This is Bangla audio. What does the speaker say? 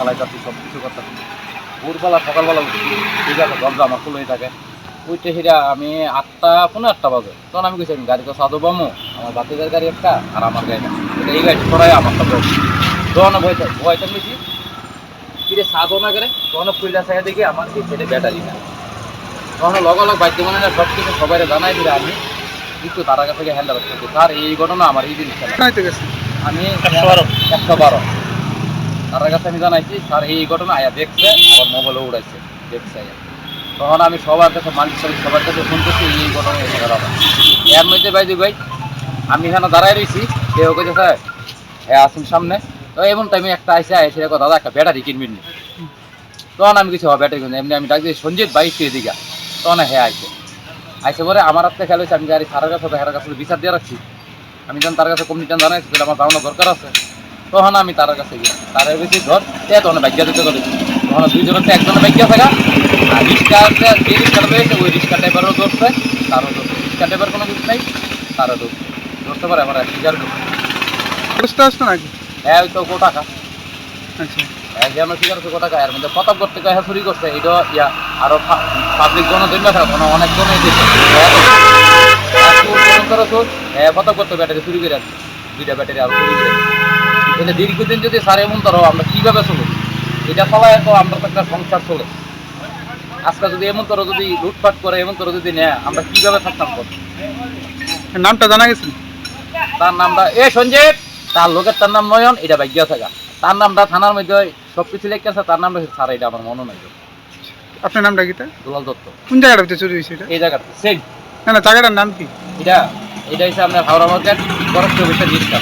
চালাইতেছি সব কিছু করতেছি। ভোরবেলা সকালবেলা উঠছি ঠিক আছে দরজা আমার খুলেই থাকে। উঠতে সেটা আমি আটটা পনেরো আটটা বাজে। তখন আমি গেছি গাড়ি তো সাধু বামু আমার বাতিদের গাড়ি একটা আর আমার গাড়ি না। এটা এই গাড়ি সরাই আমার সাথে তখন ভয়তে ভয়তে বেশি কিরে সাধু না করে তখন ফুলটা সাইড দেখি আমার কি ছেলে ব্যাটারি না তখন লগা লগ বাইতে মানে সব কিছু সবাই জানাই দিলে আমি একটু তার কাছ থেকে হ্যান্ডেল করছি স্যার এই ঘটনা আমার এই জিনিসটা গেছে আমি একশো বারো। একশো বারো। তার কাছে আমি জানাইছি, স্যার, এই ঘটনা আয়া দেখছে আমার মোবাইলে উড়াইছে, দেখছে আয়া। তখন আমি সবার কাছে, মালিক সবার কাছে শুনতেছি, এই ঘটনা এই ঘটনা এর মধ্যে বাইদি ভাই আমি এখানে দাঁড়াই রয়েছি কেউ কেছে স্যার হ্যাঁ আসুন সামনে। তো এমন টাইমে একটা আইসে আইসে দেখো, দাদা, একটা ব্যাটারি কিনবেন নি? তখন আমি কিছু ব্যাটারি কিনবো এমনি আমি ডাক দিই সঞ্জিত বাইক পেয়ে দিঘা তখন হ্যাঁ আইসে আইসে পরে আমার হাতে খেলে হয়েছে আমি গাড়ি সারের কাছে হেরার কাছে বিচার দিয়ে রাখছি। আমি যখন তার কাছে কমিটি জানাইছি আমার জানানো দরকার আছে। তখন আমি তার কাছে গেছি তার বেশি ধর এ তখন বাইক দিতে চলেছি তখন দুইজন হচ্ছে একজনের বাইক থাকা। আর রিক্সা আছে যে রিক্সাটা পেয়েছে ওই রিক্সা ড্রাইভারও ধরছে তারও ধরছে। রিক্সা ড্রাইভার কোনো কিছু নাই তারও ধরছে। ধরতে পারে আমার বুঝতে আসতো নাকি? হ্যাঁ ওই তো কো টাকা? আচ্ছা। হ্যাঁ যেন ঠিক আছে কো টাকা? এর মধ্যে প্রতাপ করতে কয়ে চুরি করছে। এটা ইয়া আরও পাবলিক জন জন্য থাকে কোনো অনেক জনই দিচ্ছে প্রতাপ করতে ব্যাটারি চুরি করে আনছে। দুইটা ব্যাটারি আরও চুরি করে। তাহলে দীর্ঘদিন যদি সার এমন ধরো আমরা কীভাবে চলবো? এটা চলায় তো আমরা তো একটা সংসার চলে। আজকে যদি এমন করো যদি লুটপাট করে এমন করো যদি নেয় আমরা কীভাবে থাকতাম কর নামটা জানা গেছে? তার নামটা এ সঞ্জীব তার লোকের তার নাম নয়ন এটা ভাগ্য থাকা। তার নামটা থানার মধ্যে সব কিছু লেখা আছে তার নামটা স্যার এটা আমার মনে নাই। আপনার নামটা কিটা দুলাল দত্ত। কোন জায়গাটাতে চুরি হয়েছে এই জায়গাটা সেম। না না জায়গাটার নাম কি? এটা এটা হচ্ছে আপনার হাওড়া মার্কেট বরফ চব্বিশটা জিনিসটা